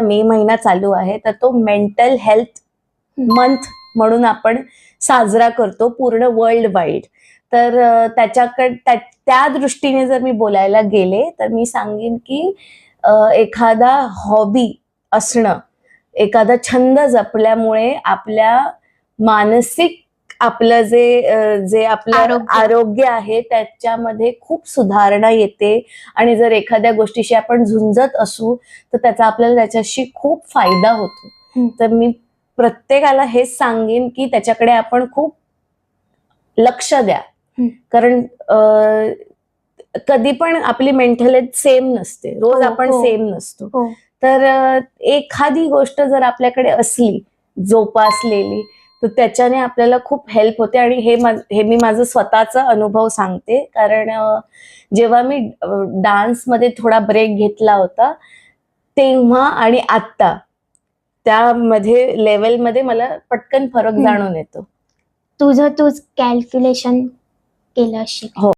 मे महिना चालू आहे तर तो मेंटल हेल्थ मंथ म्हणून आपण साजरा करतो पूर्ण वर्ल्ड वाईड तर त्याच्याकड त्या त्या दृष्टीने जर मी बोलायला गेले तर मी सांगेन की एखादा हॉबी असणं एखादा छंद जपल्यामुळे आपल्या मानसिक आपलं जे जे आपलं आरोग्य. आहे त्याच्यामध्ये खूप सुधारणा येते आणि जर एखाद्या गोष्टीशी आपण झुंजत असू तर त्याचा आपल्याला त्याच्याशी खूप फायदा होतो. तर मी प्रत्येकाला हेच सांगेन की त्याच्याकडे आपण खूप लक्ष द्या. कारण कधी पण आपली मेंटल हेल्थ सेम नसते रोज हो, आपण हो. सेम नसतो हो तर एखादी गोष्ट जर आपल्याकडे असली जोपासलेली तर त्याच्याने आपल्याला खूप हेल्प होते आणि हे मा- हे मी माझं स्वतःचा अनुभव सांगते. कारण जेव्हा मी डान्समध्ये थोडा ब्रेक घेतला होता तेव्हा आणि आत्ता त्यामध्ये लेवलमध्ये मला पटकन फरक. जाणून येतो. तुझं तूच कॅल्क्युलेशन केलं असेल.